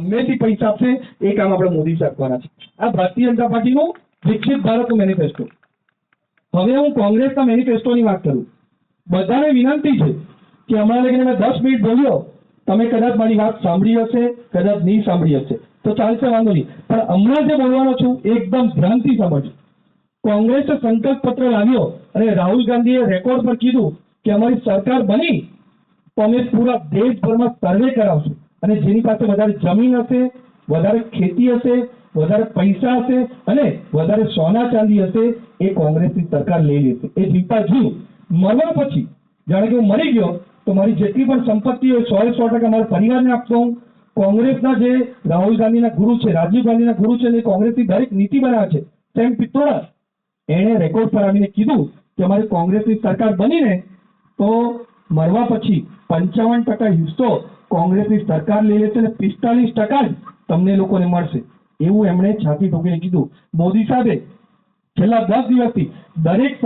ગમેથી પૈસા આપશે, એ કામ આપણે મોદી સાહેબ છે. આ ભારતીય જનતા પાર્ટીનું વિકસિત ભારતનું મેનિફેસ્ટો. હવે હું કોંગ્રેસના મેનિફેસ્ટોની વાત કરું. બધાને વિનંતી છે કે હમણાં લગીને મેં દસ મિનિટ બોલ્યો. તમે કદાચ મારી વાત સાંભળી હશે, કદાચ નહીં સાંભળી હશે. તો ચાલશે, વાંધો નહીં. પણ હમણાં જે બોલવાનો છું, એકદમ ધ્યાનથી સમજો કોંગ્રેસે સંકલ્પ પત્ર લાવ્યો અને રાહુલ ગાંધીએ રેકોર્ડ પર કીધું કે અમારી સરકાર બની, તો અમે પૂરા દેશભરમાં સર્વે કરાવશું. અને જેની પાસે વધારે જમીન હશે, વધારે ખેતી હશે, વધારે પૈસા હશે અને વધારે સોના ચાંદી હશે, એ કોંગ્રેસની સરકાર લઈ લેશે. એ જીવતા જીવ મરવા પછી, જાણે કે હું મરી ગયો, તો મારી જેટલી પણ સંપત્તિ હોય સો સો ટકા મારા પરિવારને આપતો હું. કોંગ્રેસના જે રાહુલ ગાંધીના ગુરુ છે, રાજીવ ગાંધીના ગુરુ છે અને કોંગ્રેસની દરેક નીતિ બનાવે છે. સેમ પિત્તોડા. એણે રેકોર્ડ પર આવીને કીધું કે અમારી કોંગ્રેસની સરકાર બનીને, તો મરવા પછી પંચાવન ટકા હિસ્સો કોંગ્રેસની સરકાર લઈ લેશે અને પિસ્તાલીસ ટકા જ તમને લોકોને મળશે. એવું એમણે છાતી ઠોકીને કીધું. મોદી સાહેબે છેલ્લા દસ દિવસથી દરેક